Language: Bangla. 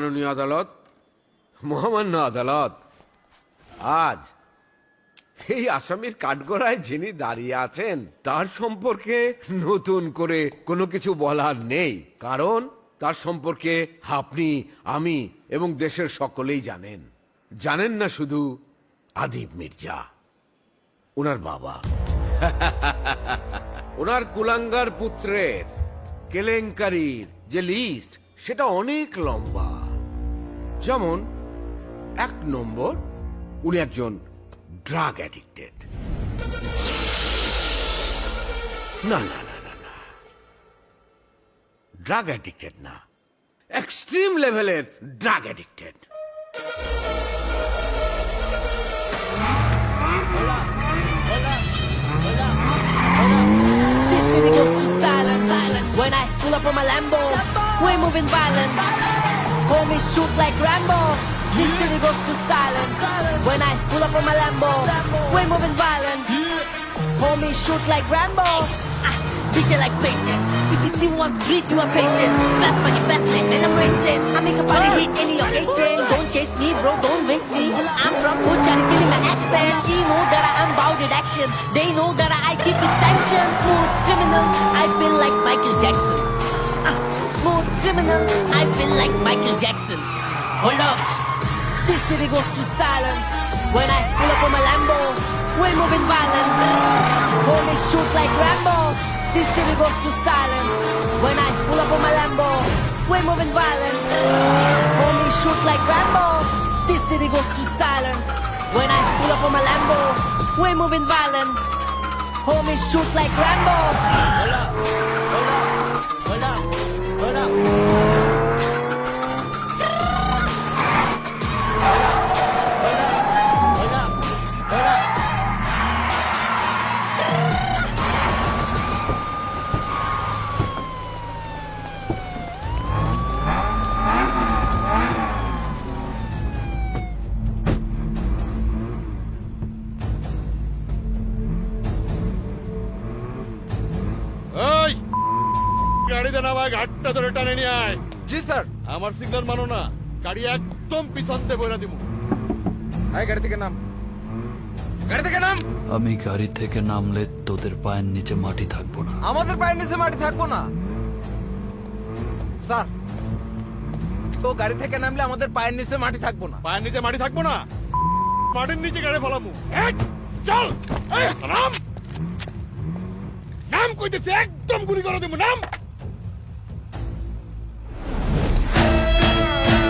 মাননীয় আদালত? মহামান্য আদালত, আজ এই আসামির কাঠগড়ায় যিনি দাঁড়িয়ে আছেন, তার সম্পর্কে নতুন করে কোনো কিছু বলার নেই। কারণ তার সম্পর্কে আপনি, আমি এবং দেশের সকলেই জানেন। জানেন না শুধু আদিব মির্জা ওনার বাবা। ওনার কুলাঙ্গার পুত্রের কেলেঙ্কারির যে লিস্ট সেটা অনেক লম্বা। যেমন এক নম্বর উনি একজন ড্রাগ অ্যাডিক্টেড না না না না না ড্রাগ অ্যাডিক্টেড না এক্সট্রিম লেভেলের drug addicted. When I pull up on my Lambo, Lambo. we're moving violent. violent. Call me shoot like Rambo. This city goes to silent. When I pull up on my Lambo, we're moving violent. Call me shoot like Rambo. Ah, Bitch, you like patient. If you see one street, you are patient. Fast on your fast lane, and I'm racing. I make a party hit any occasion. Don't chase me, bro, don't race me. I'm from Puchari, feeling my accent. She know that I am bout it action. They know that I keep it sanctioned. Smooth criminal, I feel like Michael Jackson. Ah, smooth criminal, I feel like Jackson. Oh, hold up. This city goes to silent when I pull up on my Lambo. We're moving violent. Homie shoot like Rambo. This city goes to silent when I pull up on my Lambo. We're moving violent. Homie shoot like Rambo. This city goes to silent when I pull up on my Lambo. We're moving violent. Homie shoot like Rambo. Oh, hold up, oh, hold up, গাড়িতে নামা ঘাটটা ধরে টানে নিয়ে আয়। জি স্যার। আমার সিগন্যাল মানো না। গাড়ি একদম পিছন দিয়ে বইরা দিব আয় গাড়ি থেকে নাম। গাড়ি থেকে নাম। আমি গাড়ি থেকে নামলে তোদের পায়ের নিচে মাটি থাকব না। আমাদের পায়ের নিচে মাটি থাকব না। স্যার তো গাড়ি থেকে নামলে আমাদের পায়ের নিচে মাটি থাকব না। পায়ের নিচে মাটি থাকব না? মাটির নিচে গাড়ি ফলামু। এক চল! নাম! নাম কইতেছে একদম গুলি করে দেবো নাম!